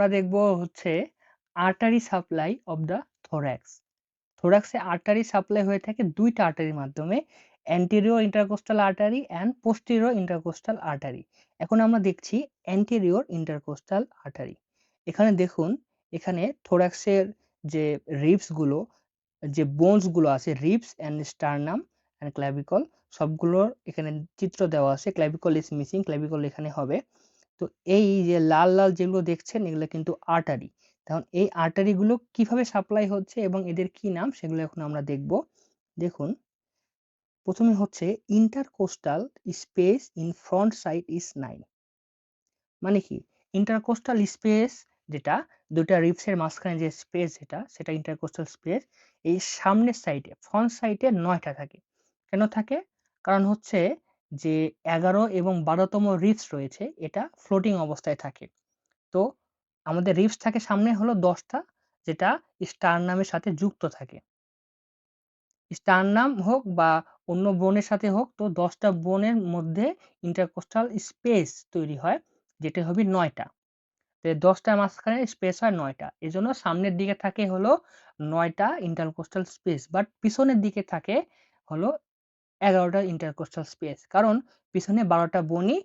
আমরা দেখব হচ্ছে artery supply of the thorax থোরাক্সে artery supply হয়ে থাকে দুইটা আর্টারির মাধ্যমে anterior intercostal artery and posterior intercostal artery এখন আমরা দেখছি অ্যান্টেরিয়র ইন্টারকোস্টাল আর্টারি এখানে দেখুন, এখানে থোরাক্সের যে রিপসগুলো যে বোনসগুলো আছে ribs and sternum and clavicle সবগুলোর এখানে চিত্র দেওয়া আছে ক্ল্যাভিকল ইজ মিসিং ক্ল্যাভিকল এখানে হবে। তো এই যে লাল লাল যেগুলো দেখছেন, এগুলো কিন্তু আর্টারি তখন এই আর্টারিগুলো কীভাবে সাপ্লাই হচ্ছে এবং এদের কি নাম, সেগুলো এখন আমরা দেখব। দেখুন, প্রথমে হচ্ছে intercostal space in front side is nine মানে কি? ইন্টারকোস্টাল স্পেস যেটা দুটা রিপসের মাঝখানে যে স্পেস যেটা, সেটা ইন্টারকোস্টাল স্পেস এই সামনের সাইডে ফ্রন্ট সাইডে নয়টা থাকে। কেন থাকে? কারণ হচ্ছে যে এগারো এবং বারোতম রিপস রয়েছে, এটা ফ্লোটিং অবস্থায় থাকে। তো আমাদের রিপস থাকে সামনে হলো দশটা, যেটা স্টার নামের সাথে যুক্ত থাকে। স্টার নাম হোক বা অন্য বোনের সাথে হোক, তো দশটা বোনের মধ্যে ইন্টারকোস্টাল স্পেস তৈরি হয়, যেটা হবে নয়টা। দশটা মাঝখানে স্পেস হয় নয়টা। এই জন্য সামনের দিকে থাকে হলো নয়টা ইন্টারকোস্টাল স্পেস বাট পিছনের দিকে থাকে হলো এগারোটা ইন্টারকোস্টাল স্পেস কারণ পিছনে বারোটা বনি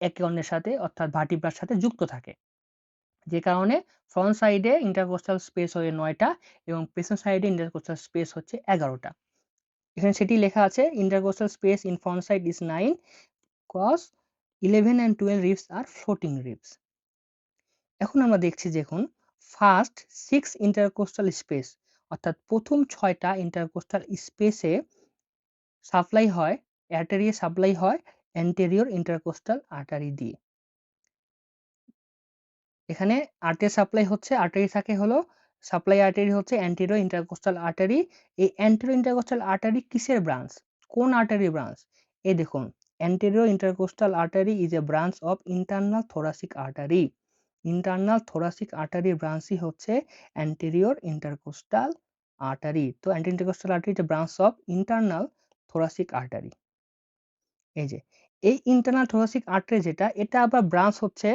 একে অন্যের সাথে, অর্থাৎ ভার্টিব্রার সাথে যুক্ত থাকে। যে কারণে ফ্রন্ট সাইডে ইন্টারকোস্টাল স্পেস হয়ে নয়টা এবং পেছন সাইডে ইন্টারকোস্টাল স্পেস হচ্ছে এগারোটা। এখানে সেটি লেখা আছে intercostal space in front side is nine cause eleven and twelve ribs R floating ribs এখন আমরা দেখছি দেখুন ফার্স্ট সিক্স ইন্টারকোস্টাল স্পেস অর্থাৎ প্রথম ছয়টা ইন্টারকোস্টাল স্পেসে সাপ্লাই হয় অ্যাটারিয়ে সাপ্লাই হয় অ্যান্টেরিয়র ইন্টারকোস্টাল আর্টারি দিয়ে। এখানে আর্টের সাপ্লাই হচ্ছে আর্টারি থাকে হলো সাপ্লাই আর্টারি হচ্ছে অ্যান্টেরিয়র ইন্টারকোস্টাল আর্টারি এই অ্যান্টেরিয়র ইন্টারকোস্টাল আর্টারি কিসের ব্রাঞ্চ কোন আর্টারি ব্রাঞ্চ এই দেখুন anterior intercostal artery is a branch of internal thoracic artery internal thoracic আর্টারির ব্রাঞ্চই হচ্ছে অ্যান্টেরিয়র ইন্টারকোস্টাল আর্টারি তো অ্যান্টি ইন্টারকোস্টাল আর্টারি যে branch of internal thoracic artery এই যে, এই ইন্টারনাল থোরাসিক আর্টারি যেটা, এটা আবার ব্রাঞ্চ হচ্ছে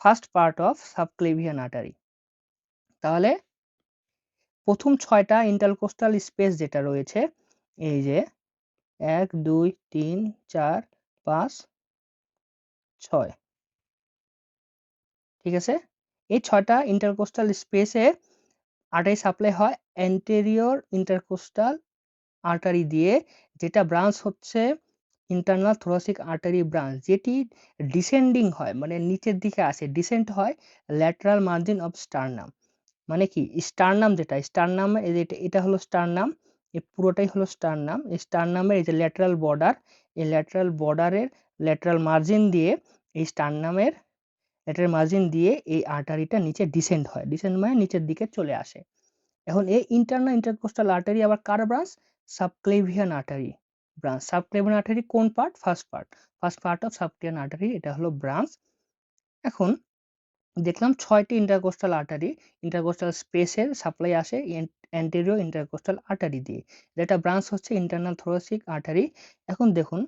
first part of subclavian artery তাহলে প্রথম ছয়টা ইন্টারকোস্টাল স্পেস যেটা রয়েছে, এই যে, এক, দুই, তিন, চার, পাঁচ, ছয়। ঠিক আছে? এই ছয়টা ইন্টারকোস্টাল স্পেসে আর্টারি সাপ্লাই হয় অ্যান্টেরিয়র ইন্টারকোস্টাল আর্টারি দিয়ে যেটা ব্রাঞ্চ হচ্ছে ইন্টারনাল থোরাসিক আর্টারি ব্রাঞ্চ যেটি ডিসেন্ডিং হয় মানে নিচের দিকে আসে ডিসেন্ট হয় ল্যাটারাল মার্জিন অফ স্টারনাম মানে কি? স্টারনাম যেটা স্টারনাম এটা হলো স্টারনাম এই পুরোটাই হলো স্টারনাম এই স্টারনামের এই যে ল্যাটারাল বর্ডার এই ল্যাটারাল বর্ডারের ল্যাটারাল মার্জিন দিয়ে এই স্টারনামের ল্যাটারাল মার্জিন দিয়ে এই আর্টারিটা নিচে ডিসেন্ড হয় ডিসেন্ড মানে নিচের দিকে চলে আসে। এখন এই ইন্টারনাল ইন্টারকোস্টাল আর্টারি আবার কার branch subclavian artery, branch. Subclavian artery কোন part first part first part of subclavian artery, এটা হলো ব্রাঞ্চ। এখন দেখলাম ছয়টি ইন্টারকোস্টাল আর্টারি। ইন্টারকোস্টাল স্পেসের সাপ্লাই আসে অ্যান্টেরিও ইন্টারকোস্টাল আর্টারি দিয়ে। যেটা ব্রাঞ্চ হচ্ছে ইন্টারনাল থোরাসিক আর্টারি। এখন দেখুন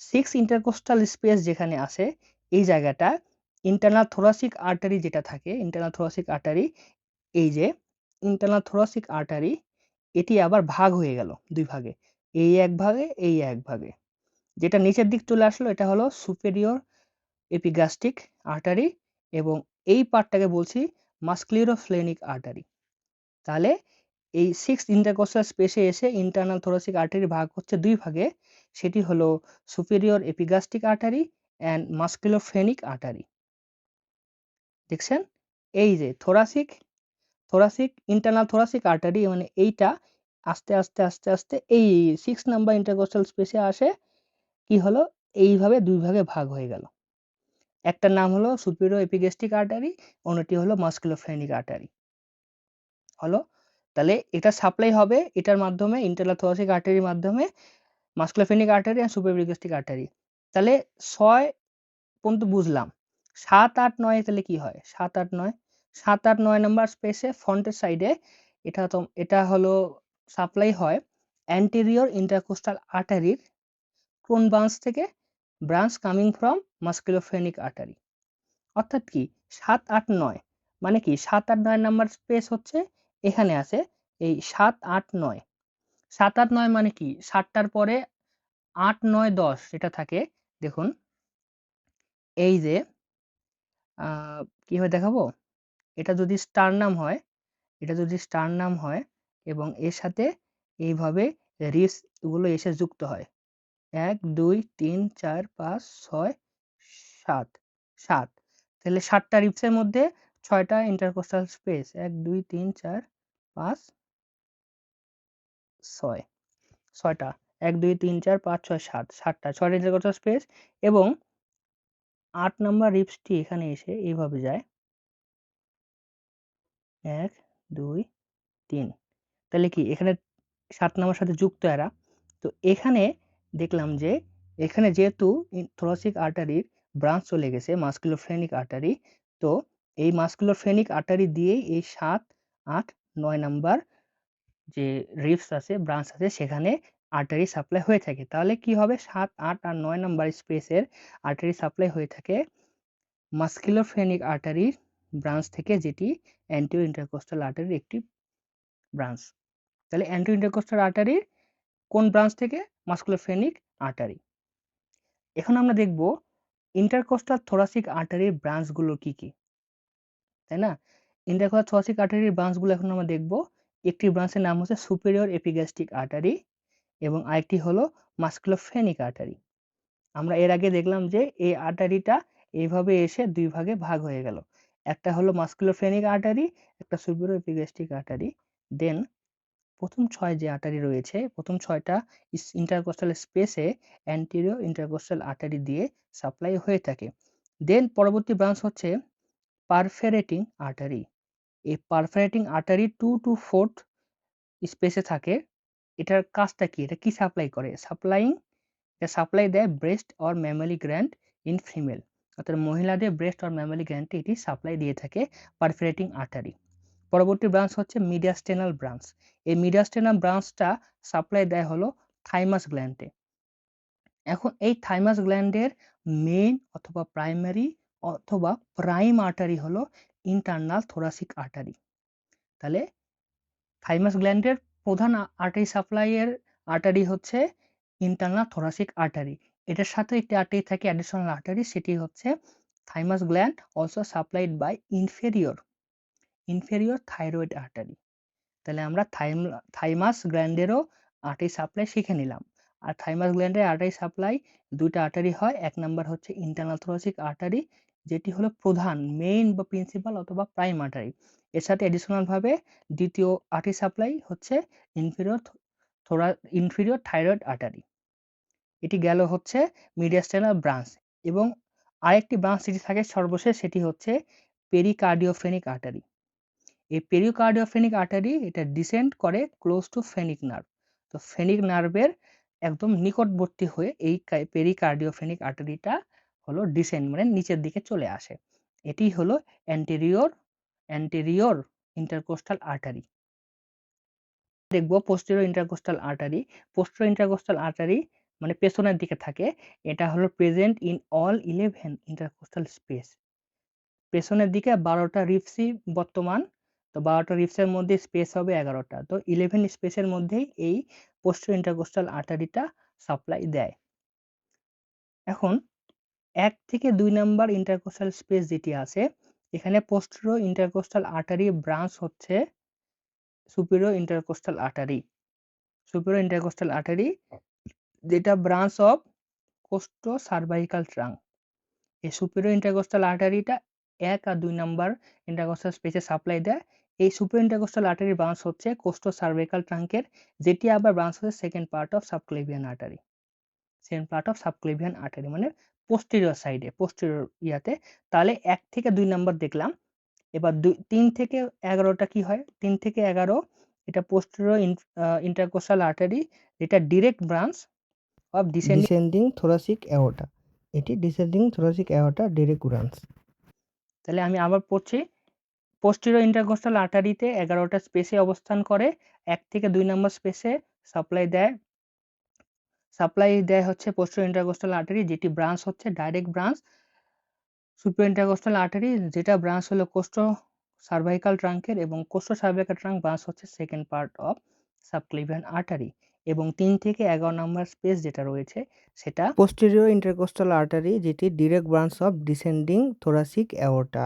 সিক্স ইন্টারকোস্টাল স্পেস যেখানে আসে, এই জায়গাটা ইন্টারনাল থোরাসিক আর্টারি যেটা থাকে ইন্টারনাল থোরাসিক আর্টারি, এই যে ইন্টারনাল থোরাসিক আর্টারি এটি আবার ভাগ হয়ে গেল দুই ভাগে। এই এক ভাগে, এই এক ভাগে। যেটা নিচের দিক চলে আসলো, এটা হলো সুপেরিয়র এপিগাস্টিক আর্টারি এবং এই পার্টটাকে বলছি মাস্কুলিরোফ্লেনিক আর্টারি তাহলে এই সিক্স ইন্টারকোস্টাল স্পেসে এসে ইন্টারনাল থোরাসিক আর্টারি ভাগ হচ্ছে দুই ভাগে, সেটি হলো superior epigastric artery and musculophrenic artery দেখছেন? এই যে thoracic thoracic internal thoracic artery মানে এইটা আস্তে আস্তে আস্তে আস্তে এই সিক্স নাম্বার ইন্টারকোস্টাল স্পেসে আসে। কি হলো? এইভাবে দুই ভাগে ভাগ হয়ে গেল। একটার নাম হলো সুপিরো এপিগেস্টিক আর্টারি অন্যটি হলো মাস্কুলোফ্রেনিক আর্টারি হলো? তাহলে এটা সাপ্লাই হবে এটার মাধ্যমে ইন্টারনাল থোরাসিক আর্টারির মাধ্যমে মাস্কুলোফ্রেনিক আর্টারি আর সুপিরিয়র আর্টারি তাহলে ছয় পর্যন্ত বুঝলাম। সাত, আট, নয়, তাহলে কি হয়? সাত, আট, নয় সাত আট নয় নাম্বার স্পেসে ফ্রন্টের সাইডে এটা তো, এটা হলো সাপ্লাই হয় অ্যান্টেরিয়র ইন্টারকোস্টাল আর্টারির কোন ব্রাঞ্চ থেকে branch coming from musculophrenic artery অর্থাৎ কি? সাত আট নয়। মানে কি? সাত আট নয় নাম্বার স্পেস হচ্ছে এখানে আছে এই সাত আট নয়। সাত আট নয় মানে কি? সাতটার পরে আট নয় দশ এটা থাকে, দেখুন, এই যে কীভাবে দেখাবো? এটা যদি স্টার নাম হয়, এটা যদি স্টার নাম হয় এবং এর সাথে এইভাবে গুলো এসে যুক্ত হয়। এক, দুই, তিন, চার, পাঁচ, ছয়, সাত সাত। তাহলে সাতটা রিপসের মধ্যে ছয়টা ইন্টারকোস্টাল স্পেস এক, দুই, তিন, চার, পাঁচ, ছয়, ছয়টা। এক, দুই, তিন, চার, পাঁচ, ছয়, সাত, সাতটা, ছয়টা ইন্টারকোস্টাল স্পেস এবং আট নম্বর রিপসটি এখানে এসে এইভাবে যায়। এক, দুই, তিন। তাহলে কি এখানে সাত নম্বর সাথে যুক্ত এরা। তো এখানে দেখলাম যে এখানে যেহেতু থোরাসিক আর্টারির ব্রাঞ্চ চলে গেছে, মাস্কুলোফ্রেনিক আর্টারি, তো এই মাস্কুলোফ্রেনিক আর্টারি দিয়েই এই সাত, আট, নয় নাম্বার যে রিপস আছে, ব্রাঞ্চ আছে, সেখানে আর্টারি সাপ্লাই হয়ে থাকে। তাহলে কি হবে? সাত, আট আর নয় নাম্বার স্পেসের আর্টারি সাপ্লাই হয়ে থাকে মাস্কুলোফ্রেনিক আর্টারির ব্রাঞ্চ থেকে যেটি অ্যান্টিও ইন্টারকোস্টাল আর্টারির একটি ব্রাঞ্চ তাহলে অ্যান্টিও ইন্টারকোস্টাল আর্টারির কোন ব্রাঞ্চ থেকে? মাস্কুলোফ্রেনিক আর্টারি এখন আমরা দেখব ইন্টারকোস্টাল থোরাসিক আর্টারির ব্রাঞ্চগুলো কি কি। তাই না? ইন্টারকোস্টাল থোরাসিক আর্টারির ব্রাঞ্চগুলো এখন আমরা দেখব। একটি ব্রাঞ্চের নাম হচ্ছে সুপেরিয়র এপিগ্যাস্ট্রিক আর্টারি এবং আরেকটি হলো মাস্কুলোফ্রেনিক আর্টারি আমরা এর আগে দেখলাম যে এই আর্টারিটা এইভাবে এসে দুই ভাগে ভাগ হয়ে গেল। একটা হলো মাস্কুলোফ্রেনিক আর্টারি একটা সুপেরিয়র এপিগ্যাস্ট্রিক আর্টারি দেন প্রথম ছয় যে আর্টারি রয়েছে, প্রথম ছয়টা ইন্টারকোস্টাল স্পেসে অ্যান্টিরিও ইন্টারকোস্টাল আর্টারি দিয়ে সাপ্লাই হয়ে থাকে। দেন পরবর্তী ব্রাঞ্চ হচ্ছে পারফেরেটিং আর্টারি এই perforating artery two to fourth স্পেসে থাকে। এটার কাজটা কি? এটা কি সাপ্লাই করে? সাপ্লাইং এটা সাপ্লাই দেয় breast or mammary gland in female অর্থাৎ মহিলাদের ব্রেস্ট অর ম্যামালি গ্র্যান্ডে এটি সাপ্লাই দিয়ে থাকে পারফেরেটিং আর্টারি পরবর্তী ব্রাঞ্চ হচ্ছে মিডিয়াস্টেনাল ব্রাঞ্চ এই মিডিয়াস্টেনাল ব্রাঞ্চটা সাপ্লাই দেয় হলো থাইমাস গ্ল্যান্ডে এখন এই থাইমাস গ্ল্যান্ডের মেইন অথবা প্রাইমারি অথবা প্রাইম আর্টারি হলো ইন্টারনাল থোরাসিক আর্টারি তাহলে থাইমাস গ্ল্যান্ডের প্রধান আর্টারি সাপ্লাইয়ের আর্টারি হচ্ছে ইন্টারনাল থোরাসিক আর্টারি এটার সাথে একটি আর্টারি থাকে অ্যাডিশনাল আর্টারি সেটি হচ্ছে thymus gland also supplied by inferior inferior thyroid artery তাহলে আমরা থাইমাস গ্ল্যান্ডেরও আর্টারি সাপ্লাই শিখে নিলাম। আর থাইমাস গ্ল্যান্ডের আর্টারি সাপ্লাই দুইটা আর্টারি হয়, এক নাম্বার হচ্ছে ইন্টারনাল থোরাসিক আর্টারি যেটি হলো প্রধান মেইন বা প্রিন্সিপাল অথবা প্রাইম আর্টারি এর সাথে ভাবে দ্বিতীয় আর্টারি সাপ্লাই হচ্ছে inferior thora inferior thyroid artery এটি গেল হচ্ছে মিডিয়াস্টেনাল ব্রাঞ্চ এবং আরেকটি ব্রাঞ্চ যেটি থাকে সর্বশেষ সেটি হচ্ছে পেরিকার্ডিওফেনিক আর্টারি এই পেরিকার্ডিওফেনিক আর্টারি এটা ডিসেন্ড করে ক্লোজ টু ফেনিক নার্ভ তো ফেনিক নার্ভের একদম নিকটবর্তী হয়ে এই পেরিকার্ডিওফেনিক আর্টারিটা হলো ডিসেন্ড মানে নিচের দিকে চলে আসে। এটি হলো অ্যান্টেরিয়র অ্যান্টেরিয়র ইন্টারকোস্টাল আর্টারি দেখব posterior intercostal artery posterior intercostal artery মানে পেছনের দিকে থাকে। এটা হলো present in all eleven intercostal space পেছনের দিকে বারোটা রিপসি বর্তমান, তো বারোটা রিপসের মধ্যে স্পেস হবে এগারোটা। তো ইলেভেন স্পেসের মধ্যেই এই পোস্টো ইন্টারকোস্টাল আর্টারিটা সাপ্লাই দেয়। এখন এক থেকে দুই নাম্বার ইন্টারকোস্টাল স্পেস যেটি আছে, এখানে পোস্টো ইন্টারকোস্টাল আর্টারি ব্রাঞ্চ হচ্ছে superior intercostal artery superior intercostal artery যেটা ব্রাঞ্চ অফ কোস্টো সার্ভাইকাল ট্রাঙ্ক এই সুপিরিয়র ইন্টারকোস্টাল আর্টারিটা এক আর দুই নাম্বার ইন্টারকোস্টাল স্পেসে সাপ্লাই দেয়। এই সুপার ইন্টারকোস্টাল আর্টারি ব্রাঞ্চ হচ্ছে কোস্টো সার্ভাইকাল ট্রাঙ্কের যেটি আবার ব্রাঞ্চ হচ্ছে second part of subclavian artery second part of subclavian artery মানে পোস্টেরিয়র সাইডে পোস্টেরিয়র ইয়াতে। তাহলে এক থেকে দুই নাম্বার দেখলাম। এবার দুই, তিন থেকে এগারোটা কি হয়? তিন থেকে এগারো, এটা পোস্টেরিয়র ইন্টারকোস্টাল আর্টারি যেটা direct branch of descending thoracic aorta এটি descending thoracic aorta direct branch তাহলে আমি আবার পড়ছি। পোস্টিরো ইন্টারকোস্টাল আর্টারিতে এগারোটা স্পেসে অবস্থান করে এক থেকে দুই নম্বর স্পেসে সাপ্লাই দেয়। সাপ্লাই দেয় হচ্ছে পোস্টিরো ইন্টারকোস্টাল আর্টারি যেটি ব্রাঞ্চ হচ্ছে direct branch super intercostal artery যেটা ব্রাঞ্চ হলো কোস্টো সার্ভাইকাল ট্রাঙ্কের এবং কোস্টো সার্ভাইকাল ট্রাঙ্ক ব্রাঞ্চ হচ্ছে second part of subclavian artery এবং তিন থেকে এগারো নম্বর স্পেস যেটা রয়েছে, সেটা পোস্টেরিও ইন্টারকোস্টাল আর্টারি যেটি direct branch of descending thoracic aorta